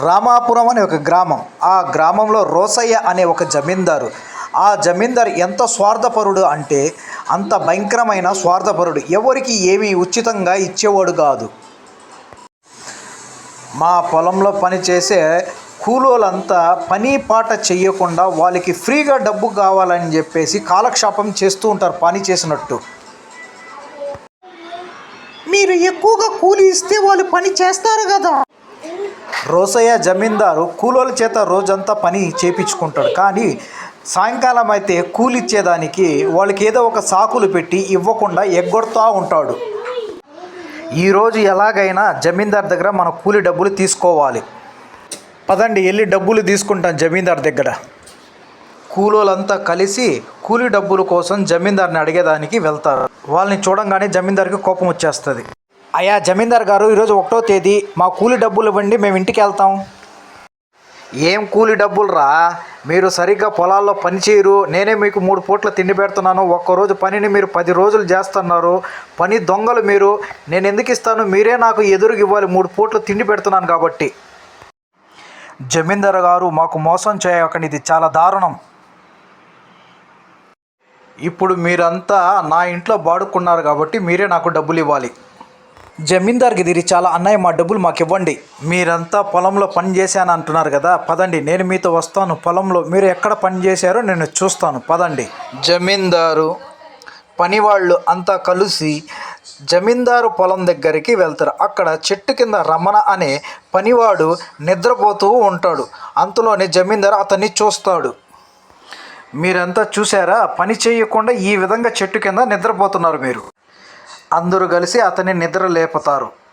రామాపురం అనే ఒక గ్రామం. ఆ గ్రామంలో రోసయ్య అనే ఒక జమీందారు. ఆ జమీందారు ఎంత స్వార్థపరుడు అంటే అంత భయంకరమైన స్వార్థపరుడు. ఎవరికి ఏమీ ఉచితంగా ఇచ్చేవాడు కాదు. మా పొలంలో పనిచేసే కూలోళ్ళంతా పని పాట చేయకుండా వాళ్ళకి ఫ్రీగా డబ్బు కావాలని చెప్పేసి కాలక్షేపం చేస్తూ ఉంటారు పని చేసినట్టు. మీరు ఎక్కువగా కూలి ఇస్తే వాళ్ళు పని చేస్తారు కదా. రోసయ్య జమీందారు కూలోళ్ళ చేత రోజంతా పని చేపించుకుంటాడు. కానీ సాయంకాలం అయితే కూలి ఇచ్చేదానికి వాళ్ళకి ఏదో ఒక సాకులు పెట్టి ఇవ్వకుండా ఎగ్గొడతా ఉంటాడు. ఈరోజు ఎలాగైనా జమీందార్ దగ్గర మన కూలి డబ్బులు తీసుకోవాలి. పదండి వెళ్ళి డబ్బులు తీసుకుంటాం జమీందార్ దగ్గర. కూలోళ్ళంతా కలిసి కూలి డబ్బుల కోసం జమీందార్ని అడిగేదానికి వెళ్తారు. వాళ్ళని చూడంగానే జమీందార్కి కోపం వచ్చేస్తుంది. అయ్యా జమీందార్ గారు ఈరోజు ఒకటో తేదీ మా కూలి డబ్బులు ఇవ్వండి మేము ఇంటికి వెళ్తాం. ఏం కూలి డబ్బులు రా? మీరు సరిగ్గా పొలాల్లో పని చేయరు. నేనే మీకు మూడు పూట్ల తిండి పెడుతున్నాను. ఒక్కరోజు పనిని మీరు పది రోజులు చేస్తున్నారు. పని దొంగలు మీరు. నేను ఎందుకు ఇస్తాను? మీరే నాకు ఎదురుగా ఇవ్వాలి. మూడు పూట్ల తిండి పెడుతున్నాను కాబట్టి. జమీందార్ గారు మాకు మోసం చేయకండి. ఇది చాలా దారుణం. ఇప్పుడు మీరంతా నా ఇంట్లో బాడుకున్నారు కాబట్టి మీరే నాకు డబ్బులు ఇవ్వాలి. జమీందార్కి తిరిగి చాలా అన్నయ్య మా డబ్బులు మాకు ఇవ్వండి మీరంతా పొలంలో పని చేశాను అంటున్నారు కదా పదండి. నేను మీతో వస్తాను. పొలంలో మీరు ఎక్కడ పని చేశారో నేను చూస్తాను. పదండి. జమీందారు పనివాళ్ళు అంతా కలిసి జమీందారు పొలం దగ్గరికి వెళ్తారు. అక్కడ చెట్టు కింద రమణ అనే పనివాడు నిద్రపోతూ ఉంటాడు. అంతలోనే జమీందారు అతన్ని చూస్తాడు. మీరంతా చూసారా పని చేయకుండా ఈ విధంగా చెట్టు కింద నిద్రపోతున్నారు మీరు. అందరూ కలిసి అతన్ని నిద్ర లేపుతారు.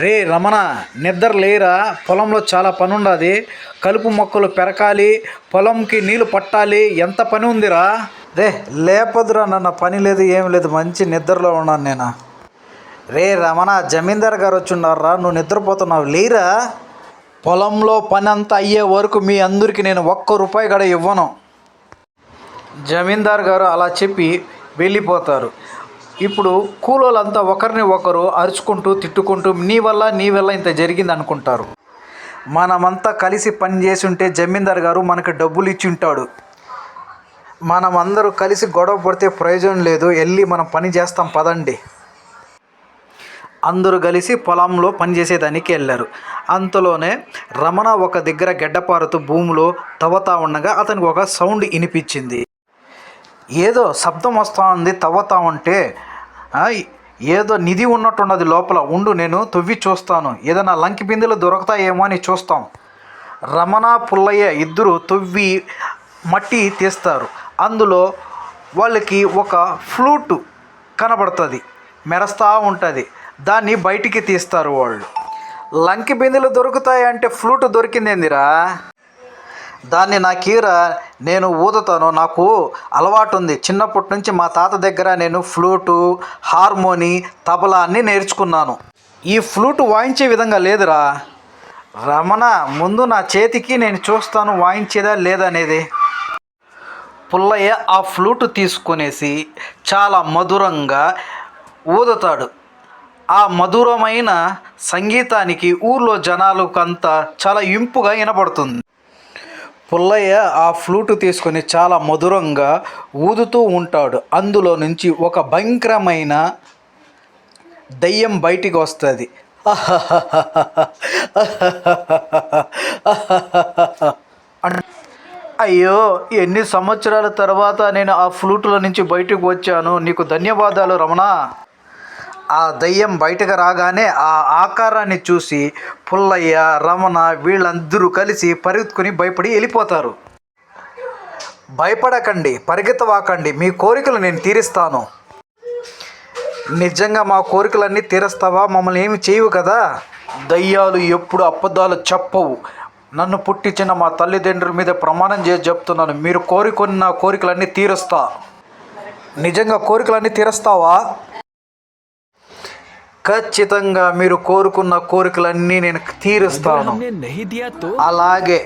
రే రమణ నిద్ర లేరా? పొలంలో చాలా పని ఉండదు కలుపు మొక్కలు పెరకాలి పొలంకి నీళ్ళు పట్టాలి. ఎంత పని ఉందిరా? రే లేపదురా నన్న పని లేదు ఏం లేదు మంచి నిద్రలో ఉన్నాను నేను. రే రమణ జమీందార్ గారు వచ్చున్నారా నువ్వు నిద్రపోతున్నావు లేరా? పొలంలో పని అంతా అయ్యే వరకు మీ అందరికీ నేను ఒక్క రూపాయి కూడా ఇవ్వను. జమీందార్ గారు అలా చెప్పి వెళ్ళిపోతారు. ఇప్పుడు కూలోళ్ళంతా ఒకరిని ఒకరు అరుచుకుంటూ తిట్టుకుంటూ నీ వల్ల నీ వల్ల ఇంత జరిగింది అనుకుంటారు మనమంతా కలిసి పని చేసి ఉంటే జమీందార్ గారు మనకు డబ్బులు ఇచ్చి ఉంటాడు. మనం అందరూ కలిసి గొడవ పడితే ప్రయోజనం లేదు. వెళ్ళి మనం పని చేస్తాం పదండి. అందరూ కలిసి పొలంలో పనిచేసేదానికి వెళ్ళారు. అంతలోనే రమణ ఒక దగ్గర గడ్డపారుతూ భూమిలో తవ్వతా ఉండగా అతనికి ఒక సౌండ్ వినిపించింది. ఏదో శబ్దం వస్తూ ఉంది తవ్వతా ఉంటే ఏదో నిధి ఉన్నట్టున్నది లోపల ఉండు నేను తవ్వి చూస్తాను. ఏదైనా లంకి బిందెలు దొరుకుతాయేమో అని చూస్తాం. రమణ పుల్లయ్య ఇద్దరు తవ్వి మట్టి తీస్తారు. అందులో వాళ్ళకి ఒక ఫ్లూట్ కనబడుతుంది మెరస్తూ ఉంటుంది. దాన్ని బయటికి తీస్తారు వాళ్ళు. లంకి బిందెలు దొరుకుతాయి అంటే ఫ్లూట్ దొరికిందేందిరా? దాన్ని నా కీర నేను ఊదుతాను. నాకు అలవాటు ఉంది చిన్నప్పటి నుంచి మా తాత దగ్గర నేను ఫ్లూటు హార్మోని తబలా అన్నీ నేర్చుకున్నాను. ఈ ఫ్లూట్ వాయించే విధంగా లేదురా. రమణ ముందు నా చేతికి నేను చూస్తాను వాయించేదా లేదనేది పుల్లయ్య ఆ ఫ్లూట్ తీసుకునేసి చాలా మధురంగా ఊదుతాడు. ఆ మధురమైన సంగీతానికి ఊర్లో జనాలకంతా చాలా ఇంపుగా వినపడుతుంది. పుల్లయ్య ఆ ఫ్లూటు తీసుకొని చాలా మధురంగా ఊదుతూ ఉంటాడు. అందులో నుంచి ఒక భయంకరమైన దయ్యం బయటికి వస్తుంది. అయ్యో ఎన్ని సంవత్సరాల తర్వాత నేను ఆ ఫ్లూట్లో నుంచి బయటకు వచ్చాను. నీకు ధన్యవాదాలు రమణ. ఆ దయ్యం బయటకు రాగానే ఆ ఆకారాన్ని చూసి పుల్లయ్య రమణ వీళ్ళందరూ కలిసి పరిగెత్తుకుని భయపడి వెళ్ళిపోతారు. భయపడకండి పరిగెత్తవాకండి మీ కోరికలు నేను తీరుస్తాను. నిజంగా మా కోరికలన్నీ తీరుస్తావా? మమ్మల్ని ఏమి చేయవు కదా? దయ్యాలు ఎప్పుడు అబద్ధాలు చెప్పవు. నన్ను పుట్టించిన మా తల్లిదండ్రుల మీద ప్రమాణం చేసి చెప్తున్నాను. మీరు కోరుకున్న కోరికలన్నీ తీరుస్తా. నిజంగా కోరికలన్నీ తీరుస్తావా? ఖచ్చితంగా మీరు కోరుకున్న కోరికలన్నీ నేను తీరుస్తాను. అలాగే.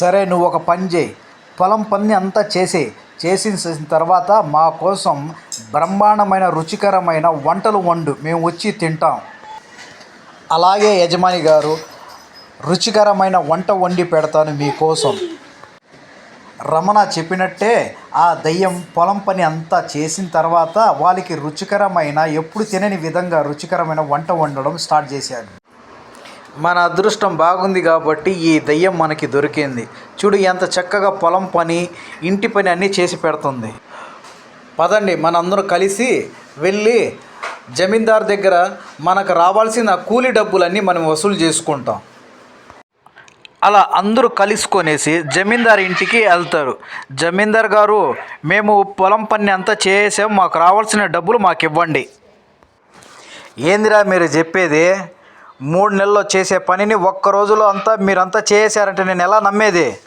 సరే నువ్వు ఒక పని చేయి. పొలం పని అంతా చేసి. చేసిన తర్వాత మా కోసం బ్రహ్మాండమైన రుచికరమైన వంటలు వండు. మేము వచ్చి తింటాం. అలాగే యజమాని గారు రుచికరమైన వంట వండి పెడతాను మీకోసం రమణ చెప్పినట్టే ఆ దయ్యం పొలం పని అంతా చేసిన తర్వాత వాళ్ళకి రుచికరమైన ఎప్పుడు తినని విధంగా రుచికరమైన వంట వండడం స్టార్ట్ చేశాడు. మన అదృష్టం బాగుంది కాబట్టి ఈ దయ్యం మనకి దొరికింది. చూడు ఎంత చక్కగా పొలం పని ఇంటి పని అన్నీ చేసి పెడుతుంది. పదండి మనందరం కలిసి వెళ్ళి జమీందార్ దగ్గర మనకు రావాల్సిన కూలి డబ్బులన్నీ మనం వసూలు చేసుకుంటాం. అలా అందరూ కలుసుకొనేసి జమీందార్ ఇంటికి వెళ్తారు. జమీందార్ గారు మేము పొలం పని అంతా చేసాం మాకు రావాల్సిన డబ్బులు మాకు ఇవ్వండి. ఏందిరా మీరు చెప్పేది? మూడు నెలల్లో చేసే పనిని ఒక్క రోజులో అంతా మీరంతా చేశారంటే నేను ఎలా నమ్మేది?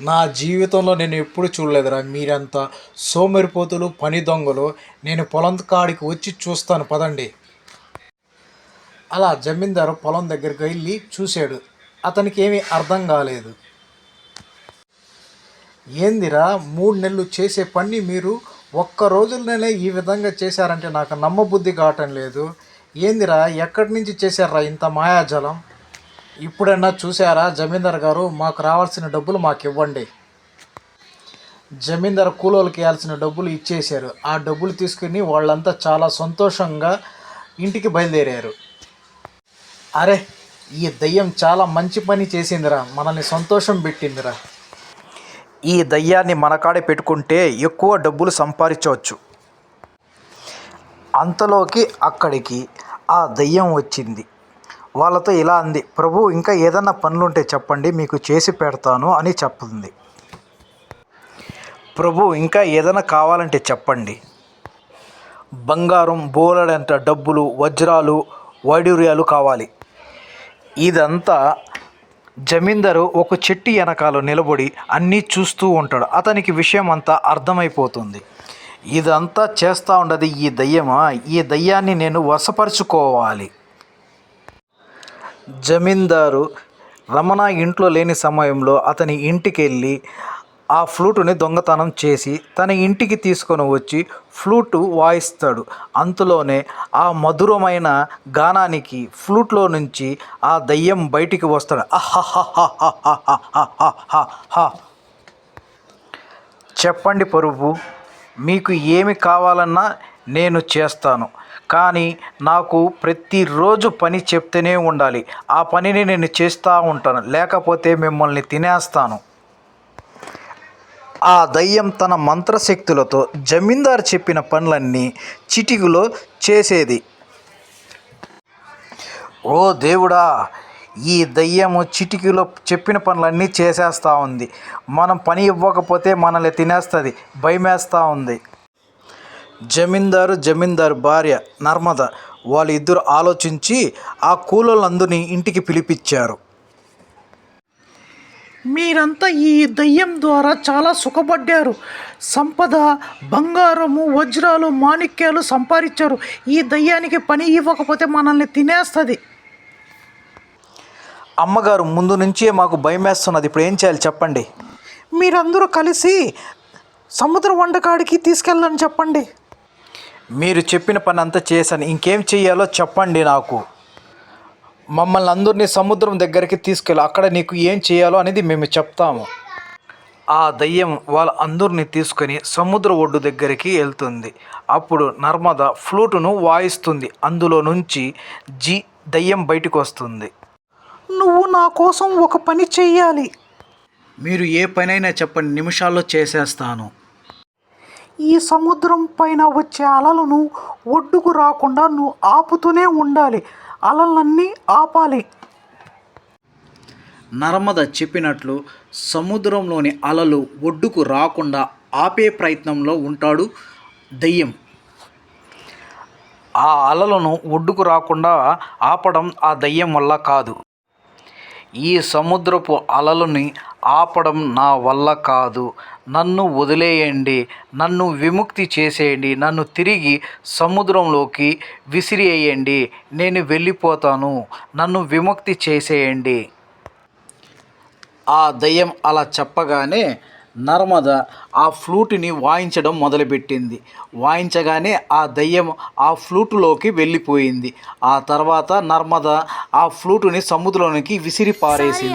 నా జీవితంలో నేను ఎప్పుడు చూడలేదురా. మీరంతా సోమరిపోతులు పని దొంగలు. నేను పొలం కాడికి వచ్చి చూస్తాను పదండి. అలా జమీందారు పొలం దగ్గరికి వెళ్ళి చూశాడు. అతనికి ఏమీ అర్థం కాలేదు. ఏందిరా మూడు నెలలు చేసే పని మీరు ఒక్క రోజుల్లోనే ఈ విధంగా చేశారంటే నాకు నమ్మబుద్ధి కావటం లేదు. ఏందిరా ఎక్కడి నుంచి చేశారా ఇంత మాయాజలం? ఇప్పుడన్నా చూసారా జమీందార్ గారు మాకు రావాల్సిన డబ్బులు మాకు ఇవ్వండి. జమీందార్ కూలోళ్ళకి ఇవ్వాల్సిన డబ్బులు ఇచ్చేశారు. ఆ డబ్బులు తీసుకుని వాళ్ళంతా చాలా సంతోషంగా ఇంటికి బయలుదేరారు. అరే ఈ దయ్యం చాలా మంచి పని చేసిందిరా. మనల్ని సంతోషం పెట్టిందిరా. ఈ దయ్యాన్ని మనకాడే పెట్టుకుంటే ఎక్కువ డబ్బులు సంపాదించవచ్చు. అంతలోకి అక్కడికి ఆ దయ్యం వచ్చింది. వాళ్ళతో ఇలా అంది ప్రభు ఇంకా ఏదన్నా పనులుంటే చెప్పండి మీకు చేసి పెడతాను అని చెప్పింది. ప్రభు ఇంకా ఏదైనా కావాలంటే చెప్పండి. బంగారం బోలెడంత డబ్బులు వజ్రాలు వైడూర్యాలు కావాలి. ఇదంతా జమీందారు ఒక చెట్టు వెనకాల నిలబడి అన్నీ చూస్తూ ఉంటాడు. అతనికి విషయం అంతా అర్థమైపోతుంది. ఇదంతా చేస్తూ ఉండదు ఈ దయ్యమా? ఈ దయ్యాన్ని నేను వశపరుచుకోవాలి. జమీందారు రమణ ఇంట్లో లేని సమయంలో అతని ఇంటికి వెళ్ళి ఆ ఫ్లూటుని దొంగతనం చేసి తన ఇంటికి తీసుకొని వచ్చి ఫ్లూటు వాయిస్తాడు. అంతలోనే ఆ మధురమైన గానానికి ఫ్లూట్లో నుంచి ఆ దయ్యం బయటికి వస్తాడు. చెప్పండి పరుపు మీకు ఏమి కావాలన్నా నేను చేస్తాను. కానీ నాకు ప్రతిరోజు పని చెప్తూనే ఉండాలి. ఆ పనిని నేను చేస్తూ ఉంటాను. లేకపోతే మిమ్మల్ని తినేస్తాను. ఆ దయ్యం తన మంత్రశక్తులతో జమీందారు చెప్పిన పనులన్నీ చిటికులో చేసేది. ఓ దేవుడా ఈ దయ్యము చిటికీలో చెప్పిన పనులన్నీ చేసేస్తూ ఉంది. మనం పని ఇవ్వకపోతే మనల్ని తినేస్తుంది భయమేస్తూ ఉంది. జమీందారు జమీందారు భార్య నర్మద వాళ్ళిద్దరు ఆలోచించి ఆ కూలోళ్ళందరినీ ఇంటికి పిలిపించారు. మీరంతా ఈ దయ్యం ద్వారా చాలా సుఖపడ్డారు. సంపద బంగారము వజ్రాలు మాణిక్యాలు సంపాదించారు. ఈ దయ్యానికి పని ఇవ్వకపోతే మనల్ని తినేస్తుంది. అమ్మగారు ముందు నుంచే మాకు భయమేస్తున్నది. ఇప్పుడు ఏం చేయాలి చెప్పండి. మీరందరూ కలిసి సముద్ర వంటకాడికి తీసుకెళ్ళని చెప్పండి. మీరు చెప్పిన పని అంతా చేశాను. ఇంకేం చెయ్యాలో చెప్పండి నాకు. మమ్మల్ని అందరినీ సముద్రం దగ్గరికి తీసుకెళ్ళి. అక్కడ నీకు ఏం చేయాలో అనేది మేము చెప్తాము. ఆ దయ్యం వాళ్ళ అందరిని తీసుకొని సముద్ర ఒడ్డు దగ్గరికి వెళ్తుంది. అప్పుడు నర్మద ఫ్లూటును వాయిస్తుంది. అందులో నుంచి జి దయ్యం బయటకు వస్తుంది. నువ్వు నా కోసం ఒక పని చెయ్యాలి. మీరు ఏ పనైనా చెప్పండి నిమిషాల్లో చేసేస్తాను. ఈ సముద్రం పైన వచ్చే అలలను ఒడ్డుకు రాకుండా నువ్వు ఆపుతూనే ఉండాలి. అలలన్నీ ఆపాలి. నర్మద చెప్పినట్లు సముద్రంలోని అలలు ఒడ్డుకు రాకుండా ఆపే ప్రయత్నంలో ఉంటాడు దయ్యం. ఆ అలలను ఒడ్డుకు రాకుండా ఆపడం ఆ దయ్యం వల్ల కాదు. ఈ సముద్రపు అలలని ఆపడం నా వల్ల కాదు. నన్ను వదిలేయండి నన్ను విముక్తి చేసేయండి నన్ను తిరిగి సముద్రంలోకి విసిరేయండి. నేను వెళ్ళిపోతాను నన్ను విముక్తి చేసేయండి. ఆ దయ్యం అలా చెప్పగానే నర్మద ఆ ఫ్లూటుని వాయించడం మొదలుపెట్టింది. వాయించగానే ఆ దయ్యం ఆ ఫ్లూటులోకి వెళ్ళిపోయింది. ఆ తర్వాత నర్మద ఆ ఫ్లూటుని సముద్రంలోనికి విసిరి పారేసింది